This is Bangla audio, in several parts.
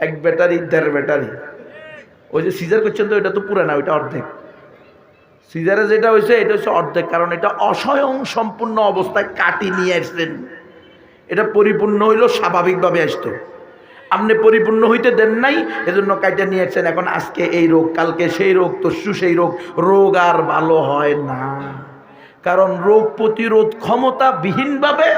এক ব্যাটারি, দেড় ব্যাটারি। ওই যে সিজার করছেন তো, এটা তো পুরানা, ওইটা অর্ধেক। সিজারে যেটা হয়েছে এটা হচ্ছে অর্ধেক, কারণ এটা অস্বয়ং সম্পূর্ণ অবস্থায় কাটি নিয়ে আসলেন। এটা পরিপূর্ণ হইল, স্বাভাবিকভাবে আসতো। আপনি পরিপূর্ণ হইতে দেন নাই, এজন্য কাইটা নিয়ে আসছেন। এখন আজকে এই রোগ, কালকে সেই রোগ, তস্যু সেই রোগ রোগ আর ভালো হয় না। কারণ রোগ প্রতিরোধ ক্ষমতা বিহীনভাবে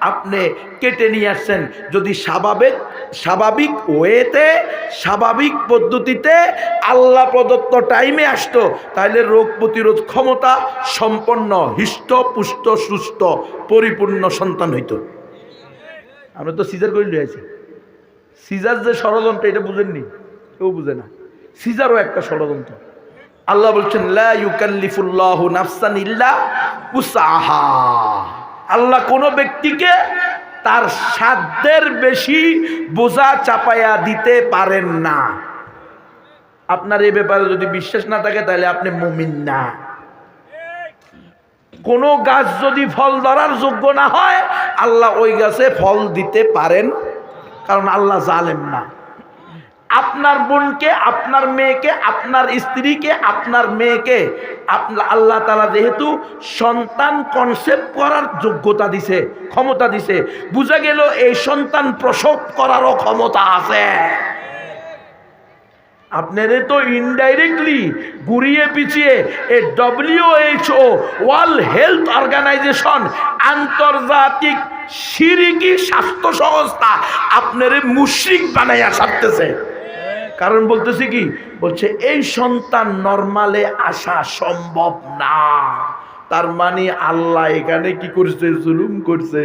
আপনি কেটে নিয়ে আসছেন। যদি স্বাভাবিক স্বাভাবিক ওয়েতে, স্বাভাবিক পদ্ধতিতে আল্লাহ প্রদত্ত টাইমে আসতো, তাহলে রোগ প্রতিরোধ ক্ষমতা সম্পন্ন, হৃষ্ট, পুষ্ট, সুস্থ, পরিপূর্ণ সন্তান হইতো। আমরা তো সিজার করে লিয়েছি সিজার যে ষড়যন্ত্র, এটা বুঝেননি? কেউ বুঝে না। সিজারও একটা ষড়যন্ত্র। আল্লাহ বলছেন নাফসান ইল্লা উসাহা আল্লাহ কোনো ব্যক্তিকে তার সাধ্যের বেশি বোঝা চাপাইয়া দিতে পারেন না। আপনার এই ব্যাপারে যদি বিশ্বাস না থাকে, তাহলে আপনি মুমিন না। কোনো গাছ যদি ফল ধরার যোগ্য না হয়, আল্লাহ ওই গাছে ফল দিতে পারেন, কারণ আল্লাহ জালেম না। আপনার বোনকে, আপনার মেয়েকে, আপনার স্ত্রীকে, আপনার মেয়েকে আপনার আল্লাহ তালা যেহেতু সন্তান কনসেপ্ট করার যোগ্যতা দিছে, ক্ষমতা দিছে, বুঝা গেল এই সন্তান প্রসব করারও ক্ষমতা আছে। আপনাদের তো ইনডাইরেক্টলি ঘুরিয়ে পিছিয়ে এ ডব্লিউএইচও ওয়ার্ল্ড হেলথ অর্গানাইজেশন আন্তর্জাতিক সিরিকি স্বাস্থ্য সংস্থা আপনারে মুশ্রিক বানাইয়া ছাড়তেছে। কারণ বলতেছি কি? বলছে, এই সন্তান নর্মালে আসা সম্ভব না। তার মানে আল্লাহ এখানে কি করছে? জুলুম করছে।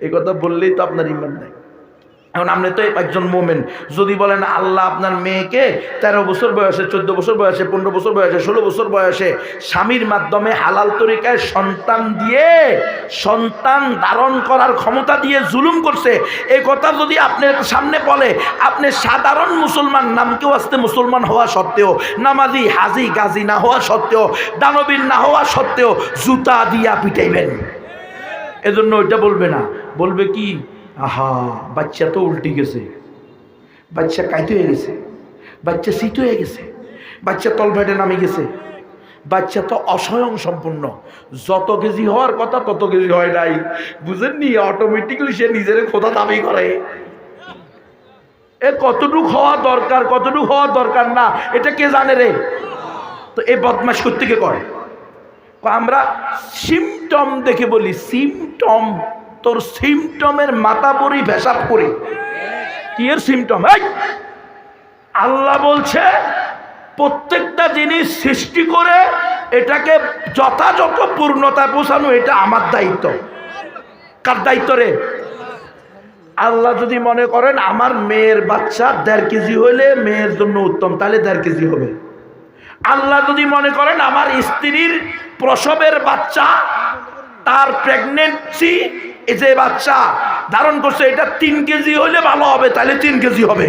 এ কথা বললেই তো আপনার ইমান নাই। এখন আপনি তো একজন মোমেন। যদি বলেন, আল্লাহ আপনার মেয়েকে তেরো বছর বয়সে, চোদ্দ বছর বয়সে, পনেরো বছর বয়সে, ষোলো বছর বয়সে স্বামীর মাধ্যমে হালাল তরিকায় সন্তান দিয়ে, সন্তান ধারণ করার ক্ষমতা দিয়ে জুলুম করছে এই কথা যদি আপনার সামনে বলে, আপনি সাধারণ মুসলমান নামকেও আসতে মুসলমান হওয়া সত্ত্বেও, নামাজি, হাজি, গাজী না হওয়া সত্ত্বেও, দানবীর না হওয়া সত্ত্বেও, জুতা দিয়া পিটাইবেন। এজন্য ওইটা বলবে না। বলবে কি? আহা, বাচ্চা তো উল্টে গেছে। বাচ্চা কাইতে হয়ে গেছে। বাচ্চা সিট হয়ে গেছে। বাচ্চা তলভাইটে নামে গেছে। বাচ্চা তো অস্বয়ং সম্পূর্ণ। যত কেজি হওয়ার কথা তত কেজি হয় নাই। বুঝেননি? অটোমেটিকলি সে নিজের খোদা দাবি করে। এ কতটুক হওয়া দরকার, কতটুক হওয়া দরকার না, এটা কে জানে রে? তো এই বদমাস করতে কে করে আমরা সিমটম দেখে বলি সিমটম তোর সিমটমের মাথা পরি ভেসাপ করি। কি এর সিমটম আল্লাহ বলছে, প্রত্যেকটা জিনিস সৃষ্টি করে এটাকে যথাযথ পূর্ণতা পৌঁছানো, এটা আমার দায়িত্ব। কার দায়িত্ব রে? আল্লাহ যদি মনে করেন, আমার মেয়ের বাচ্চা দেড় কেজি হলে মেয়ের জন্য উত্তম, তাহলে দেড় কেজি হবে। আল্লাহ যদি মনে করেন, আমার স্ত্রীর প্রসবের বাচ্চা, তার প্রেগনেন্সি যে বাচ্চা ধারণ করছে, এটা তিন কেজি হলে ভালো হবে, তাহলে তিন কেজি হবে।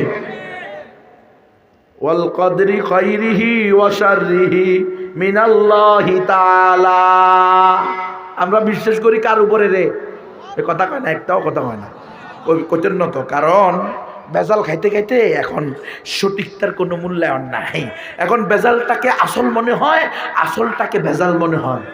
আমরা বিশ্বাস করি কার উপরে রে? এ কথা কয় না, একটাও কথা হয় না। ওই তো কারণ বেজাল খাইতে খাইতে এখন সঠিকতার কোনো মূল্যায়ন নাই। এখন বেজালটাকে আসল মনে হয়, আসলটাকে বেজাল মনে হয়।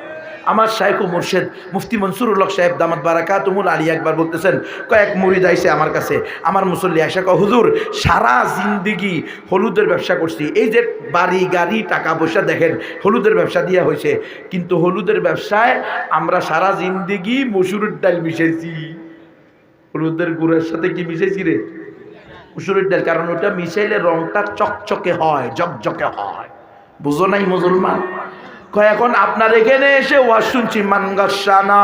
আমার শাহেখ ও মুর্শেদ মুফতি মনসুরুল্লাহ সাহেব দামাত বারাকা তুমুল আলী একবার বলতেছেন, কয়েক মুরিদ আইসে আমার কাছে। আমার মুসল্লি আয়সা কয়, হুজুর, সারা জিন্দিগি হলুদের ব্যবসা করছি। এই যে বাড়ি, গাড়ি, টাকা পয়সা দেখেন, হলুদের ব্যবসা দিয়া হয়েছে কিন্তু হলুদের ব্যবসায় আমরা সারা জিন্দিগি মসুরের ডাল মিশাইছি। হলুদের গুড়ের সাথে কি মিশাইছি রে? মসুরের ডাল, কারণ ওটা মিশাইলে রংটা চকচকে হয় জকজকে হয়। বুঝো নাই মুসলমান? এখন আপনার এখানে এসে ওয়াজ শুনছি মানগাসানা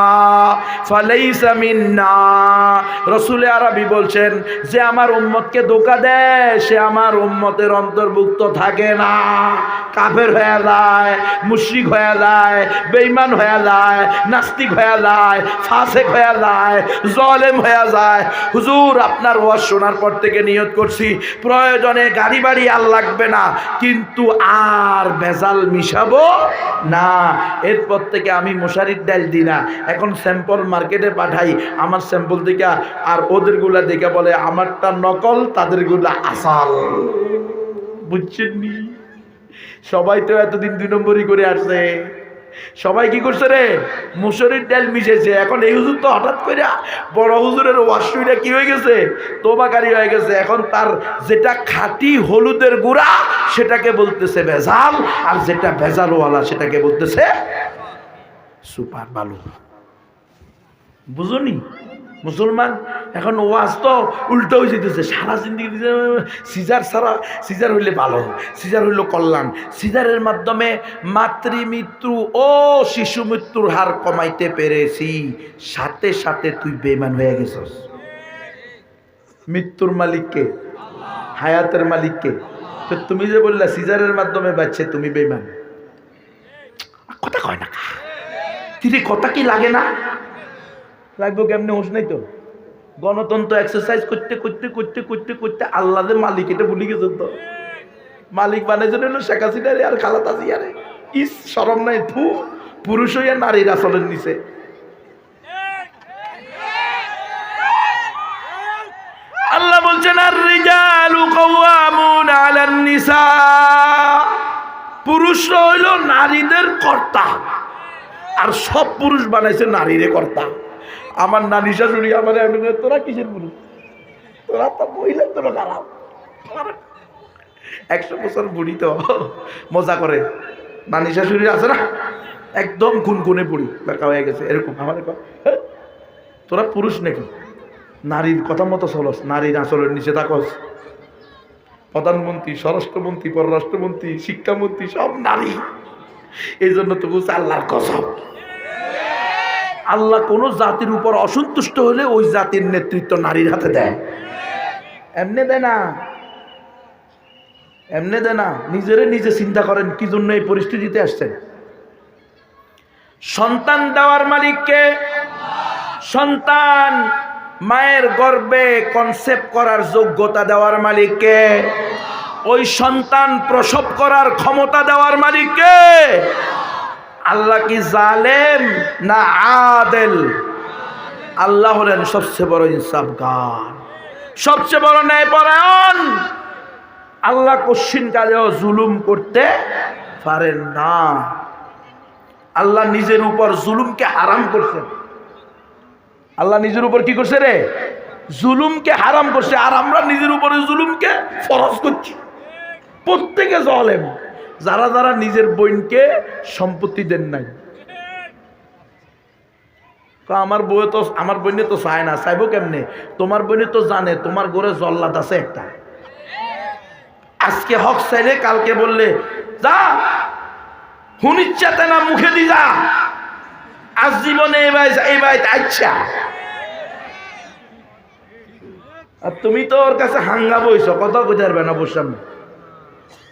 রসুলে আরবি বলছেন, যে আমার উম্মতকে ধোকা দেয়, সে আমার উম্মতের অন্তর্ভুক্ত থাকে না। কাফের হয়ে যায়, মুশরিক হয়ে যায় বেইমান হয়ে যায়, নাস্তিক হয়ে যায়, ফাসেক হয়ে যায়, জলেম হয়ে যায়। হুজুর, আপনার ওয়াজ শোনার পর থেকে নিয়ত করছি, প্রয়োজনে গাড়ি বাড়ি আর লাগবে না, কিন্তু আর ভেজাল মিশাবো না, এরপর থেকে আমি মশারির ডাল দিই না। এখন স্যাম্পল মার্কেটে পাঠাই, আমার স্যাম্পল থেকে আর ওদেরগুলা দেখে বলে, আমারটা নকল, তাদেরগুলা আসাল। বুঝছেন নি সবাই তো এতদিন দুই নম্বরই করে আসছে। সবাই কি করছে রে? মুসুরির ডাল মিশেছে। এখন এই হুজুর তো হঠাৎ করে বড় হুজুরের ওয়াশুইটা কি হয়ে গেছে? তোবাকারি হয়ে গেছে। এখন তার যেটা খাটি হলুদের গুড়া, সেটাকে বলতেছে ভেজাল, আর যেটা ভেজালওয়ালা, সেটাকে বলতেছে সুপার বালু। বুঝুনি? মুসলমান, এখন ওয়াজ তো উল্টো হয়ে যেতেছে সারা জিন্দিগি সিজার সারা সিজার হইলে ভালো, সিজার হইল কল্যাণ। সিজারের মাধ্যমে মাতৃ মৃত্যু ও শিশু মৃত্যুর হার কমাইতে পেরেছি। সাথে সাথে তুই বেমান হয়ে গেছস। মৃত্যুর মালিককে হায়াতের মালিককে তো তুমি যে বললা, সিজারের মাধ্যমে বাচ্চে তুমি বেমান কথা কয় না। তিরে কথা কি লাগে না? লাগবে কেমনি? হোস নাই তো? গণতন্ত্র এক্সারসাইজ করতে করতে করতে করতে করতে আল্লাদের মালিক, এটা ভুলে গেছেন তো? মালিক বানাইছেন হলো শেখ হাসিনারে আর খালাতা জিয়ারে ইস সরম নাই, থু, পুরুষ হইয়া নারীর আসলের নিচে আল্লাহ বলছেন আর রিজালু কাওয়ামুন আলান নিসা। পুরুষরা হইল নারীদের কর্তা। আর সব পুরুষ বানাইছে নারীরে কর্তা। আমার নানি শাশুড়ি আমার তোরা কিসের পুরুষ? তোরা তো মহিলা তোরা খারাপ একশো বছর বুড়ি তো মজা করে। নানি শাশুড়ি আছে না? একদম খুনখুনে বুড়ি দেখা হয়ে গেছে এরকম। আমার "হ্যাঁ, তোরা পুরুষ নাকি? নারীর কথা মতো চলস নারীর আঁচলের নিচে থাকস প্রধানমন্ত্রী স্বরাষ্ট্রমন্ত্রী পররাষ্ট্রমন্ত্রী শিক্ষামন্ত্রী সব নারী। এই জন্য তবু আল্লাহর কসম। আল্লাহ কোন জাতির উপর অসন্তুষ্ট হলে ওই জাতির নেতৃত্ব নারীর হাতে দেয়। এমনে দেয় না। এমনে দেয় না। নিজেরে নিজে চিন্তা করেন, কি জন্য এই পরিস্থিতিতে আসছেন? সন্তান দেওয়ার মালিককে সন্তান। মায়ের গর্বে কনসেপ্ট করার যোগ্যতা দেওয়ার মালিককে ওই সন্তান প্রসব করার ক্ষমতা দেওয়ার মালিককে আল্লাহ কি জালেম না আদেল? আল্লাহ হলেন সবচেয়ে বড় ইনসাফগার, সবচেয়ে বড় ন্যায় ন্যায়পরায়ণ। আল্লাহ কশ্চিন কালেও জুলুম করতে পারেন না। আল্লাহ নিজের উপর জুলুমকে হারাম করছেন আল্লাহ নিজের উপর কি করছে রে? জুলুমকে হারাম করছে। আর আমরা নিজের উপরে জুলুমকে ফরজ করছি। প্রত্যেকে জলেম। যারা যারা নিজের বোনকে সম্পত্তি দেন নাই। আমার বউ তো, আমার বোনে তো চায় না, চাইব কেমনে? তোমার বোনে তো জানে, তোমার ঘরে জল্লাদ আছে একটা। আজকে হক চাইলে কালকে বললে, যা হুনিচ্ছাতে না, মুখে দি যা। আজ জীবনে এই ভাই আচ্ছা আর তুমি তো ওর কাছে হাঙ্গা বইছ, কথা বুঝতে পারবে না ওর সামনে।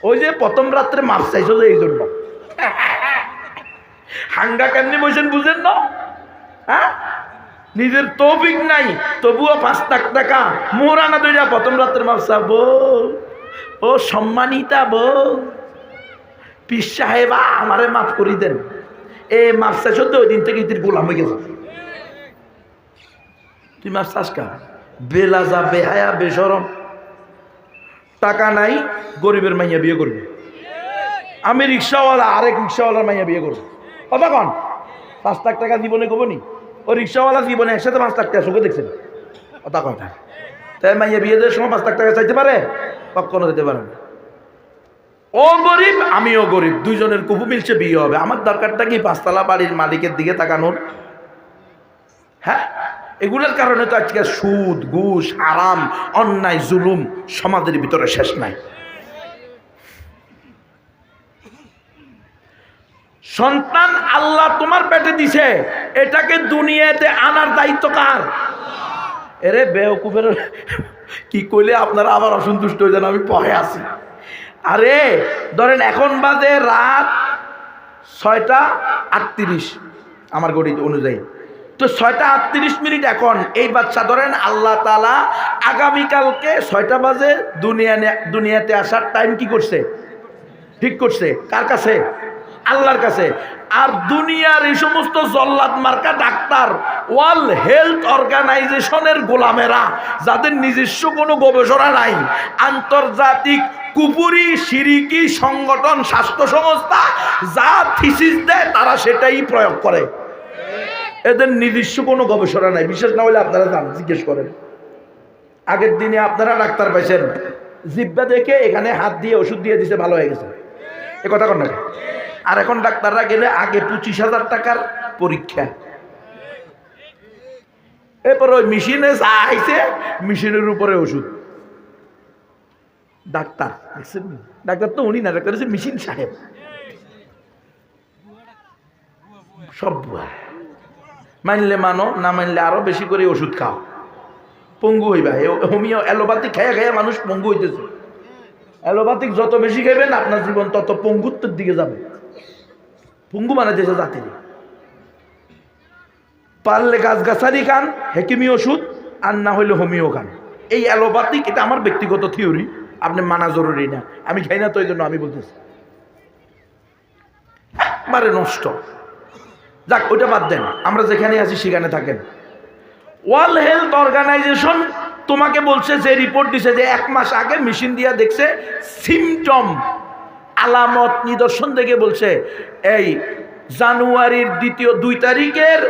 ওই যে প্রথম রাত্রে মাপ চাইছো যে এই জন্য। হাঙ্গা কেমনি বসেন বুঝেন না? হ্যাঁ? নিজের তৌফিক নাই, তবুও পাঁচ লাখ টাকা মোহরানা দইরা প্রথম রাত্রে মাপ চাবো ও সম্মানিতা বউ পিস সাহেবা আমারে মাফ করি দেন। এ, মাপ চাইছ তো, ওই দিন থেকে তুই গোলাম হয়ে গেছে। তুই মাপ চাস কা বেলাজা বেহায়া বেসরম টাকা নাই, গরিবের মাইয়া বিয়ে করবে। আমি রিক্সাওয়ালা, আরেক রিক্সাওয়ালার মাইয়া বিয়ে করব। কথা কন। পাঁচ লাখ টাকা জীবনে কবনি ও রিক্সাওয়ালা জীবনে একসাথে পাঁচ লাখ টাকা সুখে দেখছেন। কথা কয়টা তাই মাইয়া বিয়ে দেওয়ার সময় পাঁচ লাখ টাকা চাইতে পারে? কখনো দিতে পারে না। ও গরিব, আমিও গরিব। দুইজনের কুপু মিলছে, বিয়ে হবে। আমার দরকারটা কি? পাঁচতলা বাড়ির মালিকের দিকে তাকানোর? হ্যাঁ? এগুলোর কারণে তো আজকে সুদ, ঘুষ, আরাম, অন্যায়, জুলুম সমাজের ভিতরে শেষ নাই। সন্তান আল্লাহ তোমার পেটে দিছে, এটাকে দুনিয়াতে আনার দায়িত্ব কার? এরে বেওকুফের, কি কইলে আপনারা আবার অসন্তুষ্ট হয়ে যান, আমি পহে আছি। আরে, ধরেন এখন বাজে রাত ছয়টা আটত্রিশ, আমার গড়ি অনুযায়ী। তো ছয়টা আটত্রিশ মিনিট এখন। এই বাচ্চা ধরেন আল্লাহ তালা আগামীকালকে ছয়টা বাজে দুনিয়া দুনিয়াতে আসার টাইম কি করছে? ঠিক করছে। কার কাছে? আল্লাহর কাছে। আর দুনিয়ার এই সমস্ত জল্লাদ মার্কা ডাক্তার, ওয়ার্ল্ড হেলথ অর্গানাইজেশনের গোলামেরা, যাদের নিজস্ব কোনো গবেষণা নাই, আন্তর্জাতিক কুপুরি সিরিকি সংগঠন, স্বাস্থ্য সংস্থা, যা থিসিস দেয়, তারা সেটাই প্রয়োগ করে। এদের নিজস্ব কোনো গবেষণা নাই। বিশেষ না হলে আপনারা জান জিজ্ঞেস করেন। আগের দিনে আপনারা ডাক্তার পাইছেন, জিব্বা দেখে এখানে হাত দিয়ে ওষুধ দিয়ে দিছে, ভালো হয়ে গেছে। এ কথা কন আর এখন ডাক্তাররা গেলে আগে পঁচিশ হাজার টাকার পরীক্ষা। এরপর ওই মেশিনে যা আইছে, মেশিনের উপরে ওষুধ। ডাক্তার ডাক্তার তো উনি না, ডাক্তার হচ্ছে মেশিন সাহেব। সব ভুয়া। মানলে মানো না মানলে আরও বেশি করে ওষুধ খাও। পঙ্গু হইবা। হোমিও অ্যালোপ্যাথিক খাইয়া খাইয়া মানুষ পঙ্গু হইতেছে। অ্যালোপ্যাথিক যত বেশি খাইবেন, আপনার জীবন তত পঙ্গুত্বের দিকে যাবে। পঙ্গু দেশে জাতির। পারলে গাছগাছালি খান, হেকিমি ওষুধ, আর না হইলে হোমিও খান। এই অ্যালোপ্যাথিক, এটা আমার ব্যক্তিগত থিওরি। আপনি মানা জরুরি না। আমি খাই না তো এই জন্য আমি বলতেছি। একবারে নষ্ট। যাক, ওইটা বাদ দেন। আমরা যেখানে আছি, সেখানে থাকেন। ওয়ার্ল্ড হেলথ অর্গানাইজেশন তোমাকে বলছে যে রিপোর্ট দিছে যে, এক মাস আগে মেশিন দিয়া দেখছে সিমটম আলামত নিদর্শন দেখে বলছে, এই জানুয়ারির দ্বিতীয় দুই তারিখের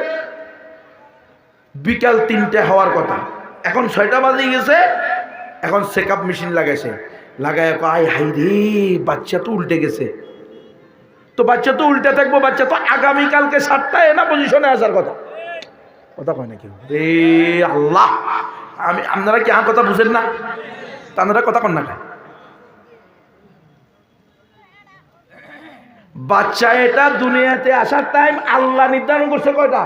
বিকাল তিনটে হওয়ার কথা। এখন ছয়টা বাজে গেছে, এখন চেক আপ মেশিন লাগাইছে লাগায় আয় হাই রে, বাচ্চা তো উল্টে গেছে। তো বাচ্চা তো উল্টে থাকব, বাচ্চা তো আগামীকালকে সাতটায় না পজিশনে আসার কথা? কথা কয় নাকি রে আল্লাহ! আমি, আপনারা কি আমার কথা বুঝেন না? তা আপনারা কথা কন না? বাচ্চা এটা দুনিয়াতে আসার টাইম আল্লাহ নির্ধারণ করছে কয়টা?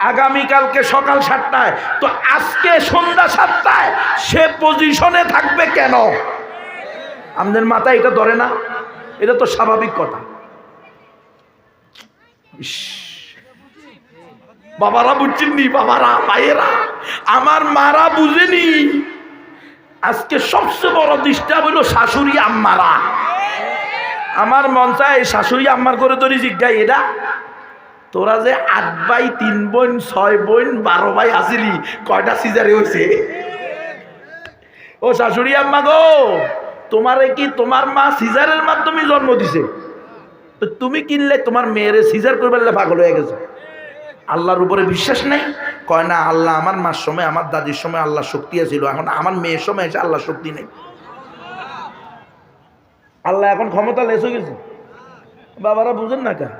আগামীকালকে সকাল সাতটায়। তো আজকে সন্ধ্যা সাতটায় সে পজিশনে থাকবে কেন? আমাদের মাথায় এটা ধরে না? এটা তো স্বাভাবিক কথা। বাবারা বুঝছেননি, বাবারা মায়েরা আমার মারা বুঝেনি। আজকে সবচেয়ে বড় ডিস্টার্ব হলো শাশুড়ি আম্মারা। আমার মন চায় শাশুড়ি আম্মার করে ধরি জিজ্ঞাই, এটা? তোরা যে আট ভাই, তিন বোন, ছয় বোন, বারো ভাই আসিলি, কয়টা সিজারে হয়েছে ও শাশুড়ি আম্মা গো, তোমারে কি তোমার মা সিজারের মাধ্যমে জন্ম দিছে? তো তুমি কিনলে তোমার মেয়েরে সিজার করবার পাগল হয়ে গেছে। আল্লাহর উপরে বিশ্বাস নেই? কয় না, আল্লাহ আমার মার সময়, আমার দাদির সময় আল্লাহ শক্তি আছিল। এখন আমার মেয়ের সময় এসে আল্লাহ শক্তি নেই। আল্লাহ এখন ক্ষমতা লেস হয়ে গেছে। বাবারা বুঝেন না কেন?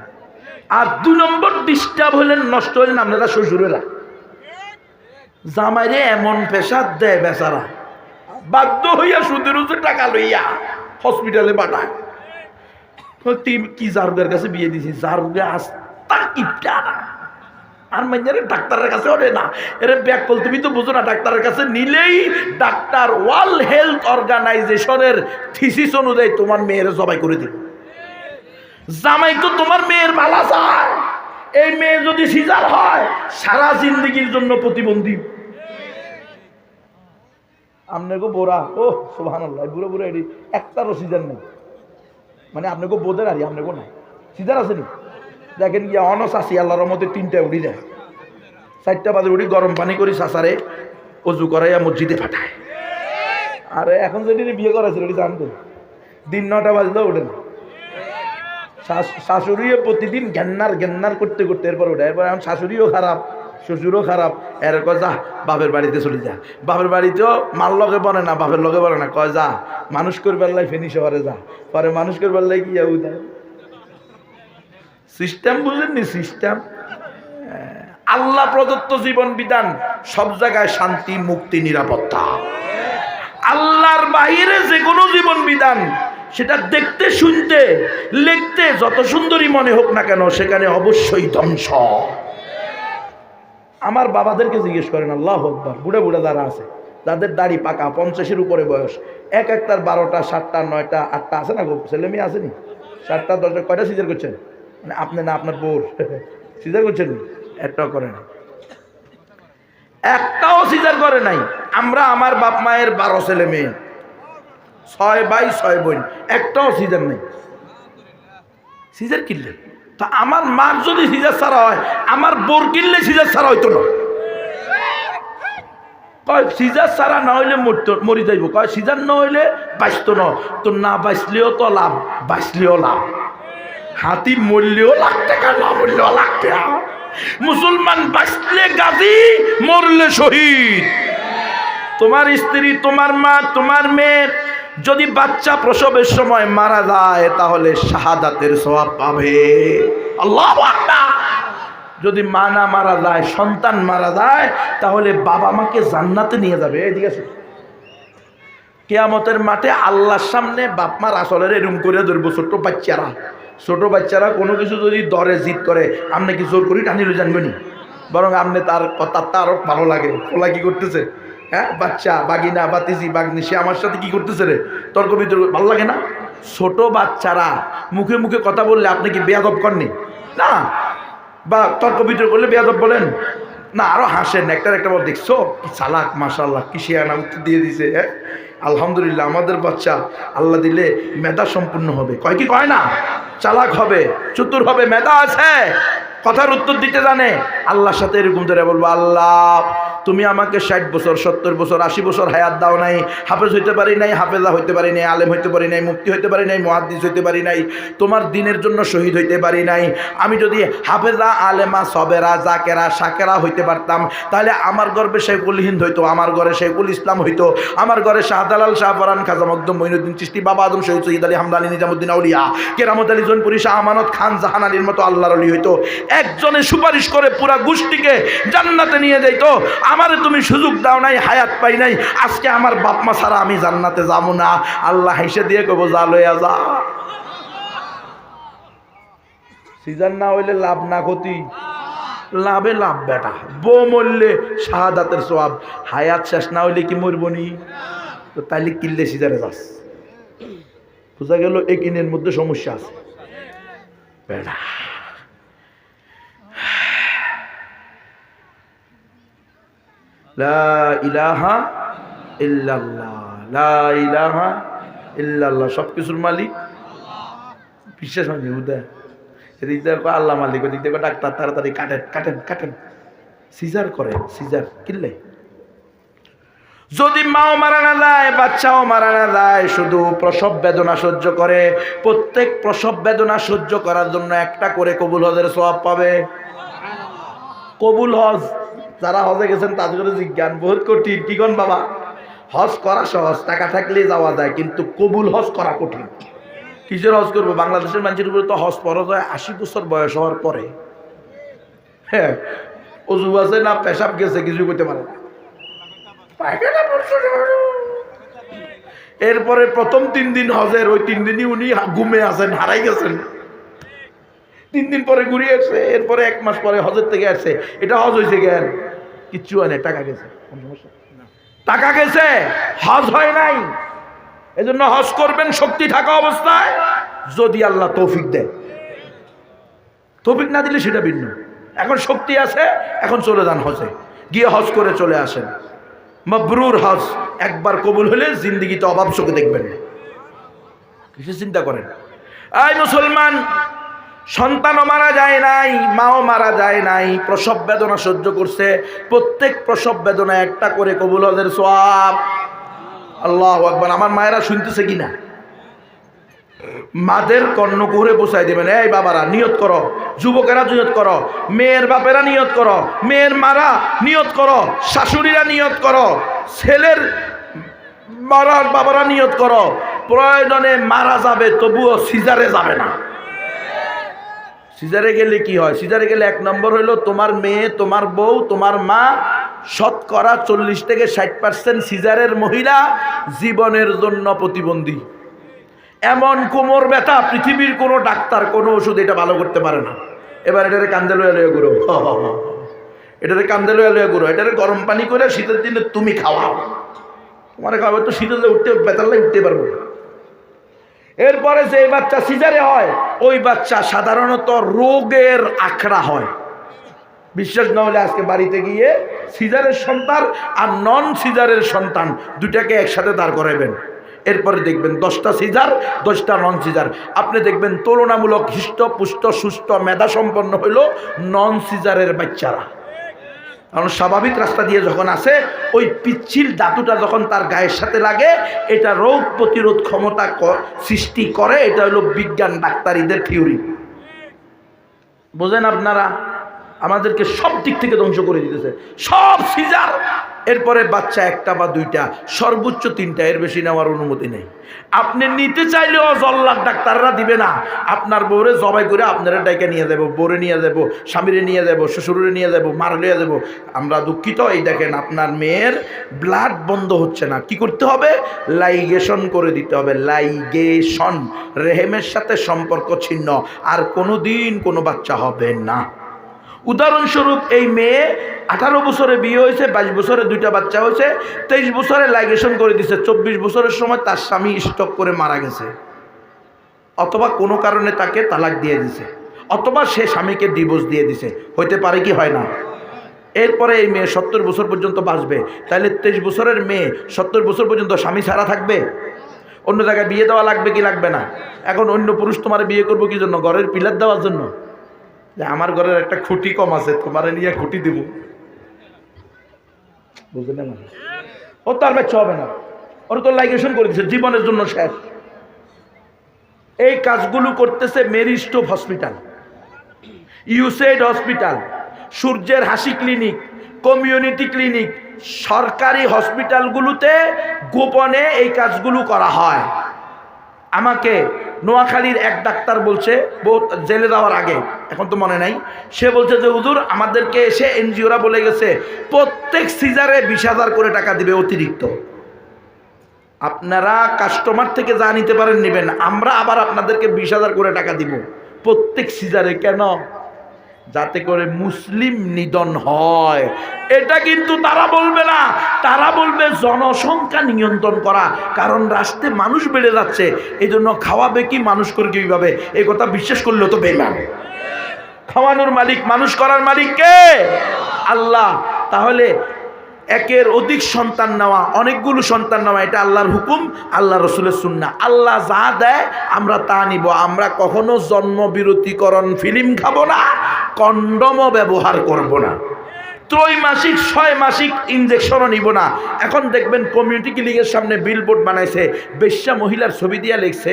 আর দু নম্বর ডিস্টার্ব হলেন নষ্ট হলেন আপনারা শ্বশুরেরা। জামাইরে এমন পেশাদ দেয় বেচারা। বাধ্য হইয়া সুদের টাকা লইয়া হসপিটালে পাঠায়। কি জারুগের কাছে বিয়ে দিছি? জারুগে আস্তা না আর মাইয়ারে ডাক্তারের কাছে ওরে না। এরে ব্যাক কল তুমি তো বুঝো না, ডাক্তারের কাছে নিলেই ডাক্তার ওয়ার্ল্ড হেলথ অর্গানাইজেশনের থিসিস অনুযায়ী তোমার মেয়ের জবাই করে দিল জামাই তো তোমার মেয়ের বালা চায়। এই মেয়ে যদি সিজার হয়, সারা জিন্দগির জন্য প্রতিবন্ধী। আপনাকে বোরা ও সোহান বুড়ো বুড়ো এটি একটারও সিজার নেই। মানে আপনাকে বোধের আরি আপনাকে নাই। সিজার আছে নি? দেখেন গিয়া অনস আসি আল্লাহর মধ্যে তিনটা উড়ি যায় চারটা বাজে উড়ি গরম পানি করি শাসারে অজু করাইয়া মসজিদে পাঠায়। আর এখন যদি বিয়ে করাছিল ওটি জানতো দিন নটা বাজলেও ওঠে না। শাশ- শাশুড়িও প্রতিদিন গেন্নার গেন্নার করতে করতে এরপর ওঠে এরপর এখন শাশুড়িও খারাপ। শ্বশুরও খারাপ। এর কয়, যা, বাপের বাড়িতে চলে যা। বাপের বাড়িতেও মাল লগে বনে না, বাপের লগে বনে না। কয়, যা, মানুষ করবার লাই ফেনি শহরে যা। পরে মানুষ করবার লাই কি যাব সিস্টেম বুঝেননি? সিস্টেম? আল্লাহ প্রদত্ত জীবন বিধান, সব জায়গায় শান্তি, মুক্তি, নিরাপত্তা। আল্লাহর বাইরে যে কোনো জীবন বিধান, সেটা দেখতে, শুনতে, লিখতে, যত সুন্দরী মনে হোক না কেন, সেখানে অবশ্যই ধ্বংস। আমার বাবাদেরকে জিজ্ঞেস করেন, আল্লাহ আকবার। বুড়ে বুড়ে যারা আছে, যাদের দাড়ি পাকা, পঞ্চাশের উপরে বয়স, এক একটার বারোটা, সাতটা, নয়টা, আটটা আছে না ছেলে মেয়ে আসেনি সাতটা, দশটা, কয়টা সিজার করছেন? মানে আপনি না আপনার বোর সিজার করছেন? একটাও করে না একটাও সিজার করে নাই। আমরা আমার বাপ মায়ের বারো ছেলে মেয়ে। ছয় বাই ছয় বোন। একটাও সিজার নেই। সিজার কিনলে তা আমার মার যদি সিজার ছাড়া হয়, আমার বোর কিনলে সিজার ছাড়া হইতো না। কয়, সিজার ছাড়া না হইলে মরি যাইব। কয়, সিজার না হইলে বাঁচত না। তো না বাঁচলেও তো লাভ, বাঁচলেও লাভ। হাতি মরলেও লাখ টাকা, না মরলেও লাখ টাকা। মুসলমান বাঁচলে গাজী, মরলে শহীদ। তোমার স্ত্রী, তোমার মা, তোমার মেয়ে যদি বাচ্চা প্রসবের সময় মারা যায়, তাহলে শাহাদাতের সওয়াব পাবে। আল্লাহ যদি মা না মারা যায়, সন্তান মারা যায়, তাহলে বাবা মাকে জান্নাতে নিয়ে যাবে। এদিকে। কেয়ামতের মাঠে আল্লাহর সামনে বাপ মার আসলের এরম করে ধরবো ছোট বাচ্চারা। ছোট বাচ্চারা কোনো কিছু যদি দরে জিত করে আপনি কি জোর করি টানিলে জানবেনি বরং আপনি তার কথা তার ভালো লাগে। ওলা কি করতেছে? হ্যাঁ? বাচ্চা, বাগিনা, বাতিজি, বাগনি, সে আমার সাথে কি করতেছে রে? তর্ক বিতর্ক, ভালো লাগে না? ছোট বাচ্চারা, মুখে মুখে কথা বললে আপনি কি বেয়াদব করেননি না। বা তর্ক বিতর্ক করলে বেয়াদব বলেন? না, আরও হাসেন একটার একটা বল, দেখছ? কি চালাক মাশাল্লাহ কি শিয়ানা উত্তর দিয়ে দিছে হ্যাঁ? আলহামদুলিল্লাহ, আমাদের বাচ্চা আল্লাহ দিলে মেধা সম্পূর্ণ হবে। কয় কি কয় না? চালাক হবে, চতুর হবে, মেধা আছে। কথার উত্তর দিতে জানে। আল্লাহর সাথে এরকম ধরে বলব, আল্লাহ তুমি আমাকে ষাট বছর, সত্তর বছর, আশি বছর হায়াত দাও নাই। হাফেজ হইতে পারি নাই, হাফেজা হইতে পারি নাই, আলেম হইতে পারি নাই মুক্তি হইতে পারি নাই, মহাদ্দিস হইতে পারি নাই, তোমার দিনের জন্য শহীদ হইতে পারি নাই। আমি যদি হাফেজা, আলেমা, সবেরা, জাকেরা সাকেরা হইতে পারতাম, তাহলে আমার গর্বে শেখুল হিন্দ হইতো, আমার ঘরে শেখুল ইসলাম হইতো, আমার ঘরে শাহদালাল শাহ ফরান খাজা মকদম মঈনুদ্দিন চিস্তি বাবা আদম শহীদ সঈদ আলী হামদানি, নিজামুদ্দিন আউলিয়া, কেরামত আলী জনপুরি, শাহ আমানত খান জাহান আলীর মতো আল্লাহর আলী হইতো। একজনে সুপারিশ করে পুরা গোষ্ঠীকে জান্নাতে নিয়ে যাইতো। আমারে তুমি সুযোগ দাও নাই, হায়াত পাই নাই, আজকে আমার বাপ মা ছাড়া আমি জান্নাতে যাব না। আল্লাহ হেসে দিয়ে কবো যা লইয়া যা। সিজন না হইলে লাভ না ক্ষতি। লাভে লাভ বেটা। বউ মরলে শাহাদাতের সব হায়াত শেষ না হইলে কি মরবনি তো তাইলে কিনলে সিজারে যাস। বোঝা গেল এই কিনের মধ্যে সমস্যা আছে। বেটা। লা ইলাহা ইল্লাল্লাহ, লা ইলাহা ইল্লাল্লাহ সব কিছুর মালিক। বিশ্বাস হয় উদয় এদিক দিয়ে আল্লাহ মালিক, ওদিক দিয়ে ডাক্তার, তাড়াতাড়ি কাটেন কাটেন কাটেন। সিজার করে, সিজার, কিনলে। যদি মাও মারা না যায়, বাচ্চাও মারা না যায়, শুধু প্রসব বেদনা সহ্য করে। প্রত্যেক প্রসব বেদনা সহ্য করার জন্য একটা করে কবুল হজের সব পাবে। কবুল হজ যারা হজে গেছেন তাদের করে জিজ্ঞান বহুত কঠিন, কি কন বাবা? হজ করা সহজ, টাকা থাকলেই যাওয়া যায়, কিন্তু কবুল হজ করা কঠিন। কিসের হজ করব? বাংলাদেশের মানুষের উপরে তো হজ পড়া যায় আশি বছর বয়স হওয়ার পরে। হ্যাঁ অজু আছে না, পেশাব গেছে কিছু করতে পারে না। এরপরে প্রথম তিন দিন হজের, ওই তিন দিনই উনি ঘুমে আছেন, হারাই গেছেন। তিন দিন পরে ঘুরে আসছে এরপরে এক মাস পরে হজের থেকে আসছে এটা হজ হয়েছে জ্ঞান কিচ্ছু হয় না টাকা গেছে। টাকা গেছে হজ হয় নাই। এজন্য হজ করবেন শক্তি থাকা অবস্থায় যদি আল্লাহ তৌফিক দেয়। তৌফিক না দিলে সেটা ভিন্ন। এখন শক্তি আছে এখন চলে যান হজে। গিয়ে হজ করে চলে আসেন। মবরুর হজ একবার কবুল হলে জিন্দিগিতে অভাব চোখে দেখবেন না। কিছু চিন্তা করেন? আই মুসলমান সন্তানও মারা যায় নাই, মাও মারা যায় নাই, প্রসব বেদনা সহ্য করছে। প্রত্যেক প্রসব বেদনা একটা করে কবুল হজের সব আল্লাহ একবার আমার মায়েরা শুনতেছে কিনা? মাদের কর্ণ করে বসাই দেবেন, এই বাবারা, নিয়ত করো। যুবকেরা নিয়ত করো। মেয়ের বাপেরা নিয়ত করো। মেয়ের মারা নিয়ত করো। শাশুড়িরা নিয়ত করো। ছেলের মারার বাবারা নিয়ত করো। প্রয়োজনে মারা যাবে, তবুও সিজারে যাবে না। সিজারে গেলে কি হয়? সিজারে গেলে এক নম্বর হলো তোমার মেয়ে, তোমার বউ, তোমার মা শতকরা চল্লিশ থেকে ষাট পার্সেন্ট সিজারের মহিলা জীবনের জন্য প্রতিবন্ধী। এমন কোমর ব্যথা পৃথিবীর কোনো ডাক্তার কোনো ওষুধ এটা ভালো করতে পারে না। এবার এটারে কান্দে লয়ে লয়ে গুঁড়ো এটারে কান্দে লয়ে লয়ে গুঁড়ো এটারে গরম পানি করে শীতের দিনে তুমি খাওয়াও। তোমার খাওয়াবে তো শীতের উঠতে বেতালে উঠতে পারব না। এরপরে যে বাচ্চা সিজারে হয়, ওই বাচ্চা সাধারণত রোগের আখড়া হয়। বিশ্বাস না হলে আজকে বাড়িতে গিয়ে সিজারের সন্তান আর নন সিজারের সন্তান দুটাকে একসাথে দাঁড় করাবেন। এরপরে দেখবেন দশটা সিজার, দশটা নন সিজার। আপনি দেখবেন তুলনামূলক হৃষ্ট পুষ্ট সুস্থ মেধা সম্পন্ন হইল নন সিজারের বাচ্চারা। কারণ স্বাভাবিক রাস্তা দিয়ে যখন আসে, ওই পিচ্ছিল ধাতুটা যখন তার গায়ের সাথে লাগে, এটা রোগ প্রতিরোধ ক্ষমতা সৃষ্টি করে, এটা হলো বিজ্ঞান, ডাক্তারিদের থিওরি। বোঝেন আপনারা? আমাদেরকে সব দিক থেকে ধ্বংস করে দিতেছে। সব সিজার এরপরে বাচ্চা একটা বা দুইটা, সর্বোচ্চ তিনটা, এর বেশি নেওয়ার অনুমতি নেই। আপনি নিতে চাইলেও জল্লাদ ডাক্তাররা দিবে না। আপনার বউরে জবাই করে আপনারা ডাইকে নিয়ে যাব, বউরে নিয়ে যাব, স্বামীরে নিয়ে যাব শ্বশুরে নিয়ে যাব, মার নিয়ে যাব। আমরা দুঃখিত, এই দেখেন আপনার মেয়ের ব্লাড বন্ধ হচ্ছে না। কি করতে হবে? লাইগেশন করে দিতে হবে। লাইগেশন রেহেমের সাথে সম্পর্ক ছিন্ন। আর কোনো দিন কোনো বাচ্চা হবে না। উদাহরণস্বরূপ এই মেয়ে আঠারো বছরে বিয়ে হয়েছে, বাইশ বছরে দুইটা বাচ্চা হয়েছে, তেইশ বছরে লাইগেশন করে দিছে, চব্বিশ বছরের সময় তার স্বামী স্টক করে মারা গেছে। অথবা কোনো কারণে তাকে তালাক দিয়ে দিছে, অথবা সে স্বামীকে ডিভোর্স দিয়ে দিছে, হইতে পারে কি হয় না? এরপরে এই মেয়ে সত্তর বছর পর্যন্ত বাঁচবে তাহলে তেইশ বছরের মেয়ে সত্তর বছর পর্যন্ত স্বামী ছাড়া থাকবে? অন্য জায়গায় বিয়ে দেওয়া লাগবে কি লাগবে না? এখন অন্য পুরুষ তোমার বিয়ে করব কি জন্য? ঘরের পিলার দেওয়ার জন্য? যে আমার ঘরের একটা খুঁটি কম আছে, তোমার নিয়ে খুঁটি দিব। বুঝতে না? ও তার বাচ্চা হবে না। ওর তো লাইগেশন করে দিচ্ছে জীবনের জন্য শেষ। এই কাজগুলো করতেছে Marie Stopes hospital USAID hospital সূর্যের হাসি ক্লিনিক কমিউনিটি ক্লিনিক সরকারি হসপিটালগুলোতে গোপনে এই কাজগুলো করা হয়। আমাকে নোয়াখালীর এক ডাক্তার বলছে, বহুত জেলে যাওয়ার আগে। এখন তো মনে নাই। সে বলছে যে, হুজুর, আমাদেরকে এসে এনজিওরা বলে গেছে, প্রত্যেক সিজারে বিশ হাজার করে টাকা দিবে অতিরিক্ত। আপনারা কাস্টমার থেকে যা নিতে পারেন নেবেন, আমরা আবার আপনাদেরকে বিশ হাজার করে টাকা দিব। প্রত্যেক সিজারে কেন? যাতে করে মুসলিম নিধন হয়। এটা কিন্তু তারা বলবে না। তারা বলবে জনসংখ্যা নিয়ন্ত্রণ করা। কারণ রাস্তে মানুষ বেড়ে যাচ্ছে। এই জন্য খাওয়াবে কি, মানুষ করে কীভাবে এই কথা বিশ্বাস করলে তো বেমান খাওয়ানোর মালিক, মানুষ করার মালিক কে? আল্লাহ। তাহলে একের অধিক সন্তান নেওয়া, অনেকগুলো সন্তান নেওয়া, এটা আল্লাহর হুকুম আল্লাহ রসুলের সুন্না আল্লাহ যা দেয়, আমরা তা নিব। আমরা কখনো জন্মবিরতিকরণ ফিল্ম খাব না, কন্ডমও ব্যবহার করব না। ত্রৈমাসিক ছয় মাসিক ইঞ্জেকশনও নিব না। এখন দেখবেন কমিউনিটি ক্লিনিকের সামনে বিলবোর্ড বানাইছে, বেশ্যা মহিলার ছবি দিয়া লিখছে,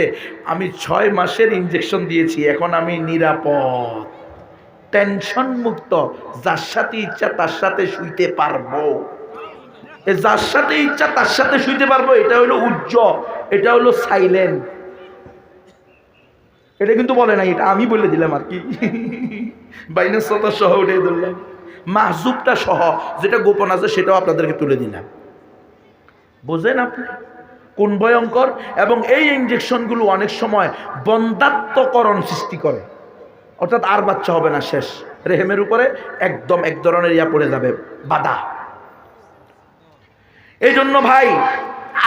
আমি ছয় মাসের ইঞ্জেকশন দিয়েছি, এখন আমি নিরাপদ। টেনশন মুক্ত যার সাথে ইচ্ছা তার সাথে শুইতে পারব। যার সাথে ইচ্ছা, তার সাথে শুইতে পারব, এটা হলো উজ্জ্বল এটা হলো সাইলেন্ট এটা কিন্তু বলে নাই, এটা আমি বলে দিলাম আর কি। বাইনাসতা সহ উঠে ধরলাম। মাহজুবটা সহ, যেটা গোপন আছে, সেটাও আপনাদেরকে তুলে দিলাম। বোঝেন আপনি? কোন ভয়ঙ্কর? এবং এই ইঞ্জেকশনগুলো অনেক সময় বন্ধাত্মকরণ সৃষ্টি করে। অর্থাৎ আর বাচ্চা হবে না, শেষ। রেহেমের উপরে একদম এক ধরনের ইয়া পড়ে যাবে, বাধা। এই জন্য ভাই,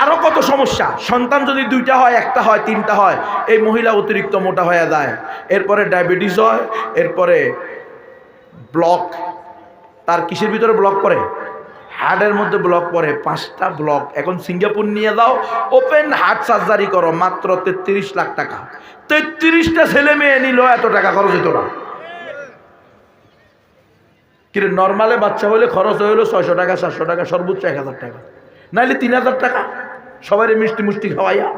আরও কত সমস্যা। সন্তান যদি দুইটা হয়, একটা হয়, তিনটা হয়, এই মহিলা অতিরিক্ত মোটা হয়ে যায়। এরপরে ডায়াবেটিস হয়, এরপরে ব্লক, তার কিসের ভিতরে ব্লক পড়ে? হার্টের মধ্যে ব্লক পড়ে, পাঁচটা ব্লক। এখন সিঙ্গাপুর নিয়ে যাও, ওপেন হার্ট সার্জারি করো, মাত্র তেত্রিশ লাখ টাকা। তেত্রিশটা ছেলে মেয়ে নিল, এত টাকা খরচ হতো না। কিন্তু নর্মালে বাচ্চা হলে খরচ হইল ছয়শো টাকা, সাতশো টাকা, সর্বোচ্চ এক হাজার টাকা। নাইলে তিন হাজার টাকা সবাই মিষ্টি মুষ্টি খাওয়াইয়া।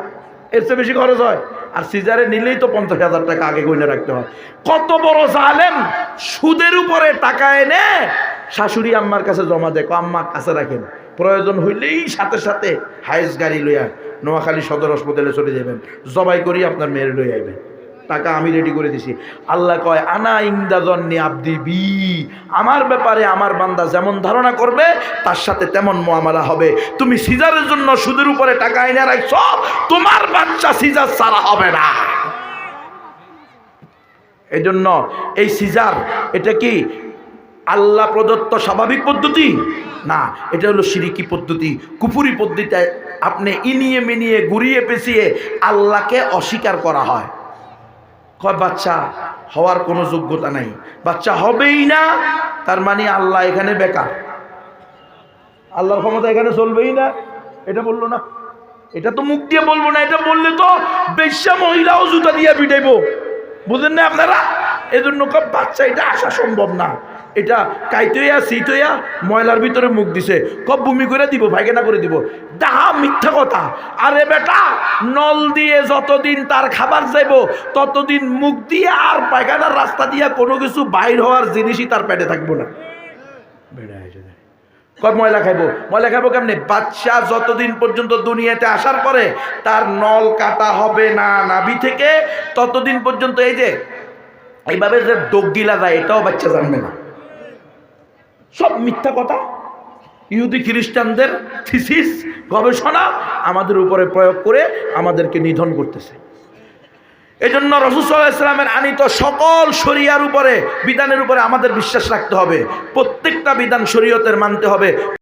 এর চেয়ে বেশি খরচ হয়। আর সিজারে নিলেই তো পঞ্চাশ হাজার টাকা আগে গইনে রাখতে হয়। কত বড় জালেম সুদের উপরে টাকা এনে শাশুড়ি আম্মার কাছে জমা দেয়। আম্মা, কাছে রাখেন। প্রয়োজন হইলেই সাথে সাথে হাইস গাড়ি লইয়া নোয়াখালী সদর হাসপাতালে চলে যাবেন জবাই করি আপনার মেয়ের লই আইবেন। টাকা আমি রেডি করে দিছি। আল্লাহ কয়, আনা ইন্দাজন্নি আব্দি বি। আমার ব্যাপারে আমার বান্দা যেমন ধারণা করবে, তার সাথে তেমন মোয়ামলা হবে। তুমি সিজারের জন্য সুদের উপরে টাকা এনে রাখছ, তোমার বাচ্চা সিজার ছাড়া হবে না। এই জন্য এই সিজার, এটা কি আল্লাহ প্রদত্ত স্বাভাবিক পদ্ধতি? না, এটা হলো সিরিকি পদ্ধতি। কুপুরি পদ্ধতিতে আপনি ইনিয়ে মিনিয়ে, ঘুরিয়ে পেঁচিয়ে আল্লাহকে অস্বীকার করা হয়। কয়, বাচ্চা, হওয়ার কোনো যোগ্যতা নাই। বাচ্চা হবেই না, তার মানে আল্লাহ এখানে বেকার। আল্লাহর ক্ষমতা এখানে চলবেই না, এটা বলল না। এটা তো মুখ দিয়ে বলব না, এটা বললে তো বেশ্যা মহিলাও জুতা দিয়ে পিটাইব। বুঝলেন না আপনারা? এজন্য বাচ্চা, এটা আসা সম্ভব না। এটা কাইতইয়া সিটইয়া ময়লার ভিতরে মুখ দিছে। কব বমি করে দিব পায়খানা করে দিব। ডাহা মিথ্যা কথা। আরে বেটা, নল দিয়ে যতদিন তার খাবার যাইব, ততদিন মুখ দিয়ে আর পায়খানার রাস্তা দিয়ে কোনো কিছু বাইর হওয়ার জিনিসই তার পেটে থাকব না। হয়েছে ময়লা খাইবো। ময়লা খাইবো কেমনি? বাচ্চা যতদিন পর্যন্ত দুনিয়াতে আসার পরে তার নল কাটা হবে না নাভি থেকে, ততদিন পর্যন্ত এই যে, এইভাবে যে ডোক গিলা যায়, এটাও বাচ্চা জানবে না। সব মিথ্যা কথা। ইহুদি খ্রিস্টানদের থিসিস গবেষণা আমাদের উপরে প্রয়োগ করে আমাদেরকে নিধন করতেছে। এজন্য রসুসাল্লাহ ইসলামের আনিত সকল শরিয়ার উপরে, বিধানের উপরে আমাদের বিশ্বাস রাখতে হবে। প্রত্যেকটা বিধান শরীয়তের মানতে হবে।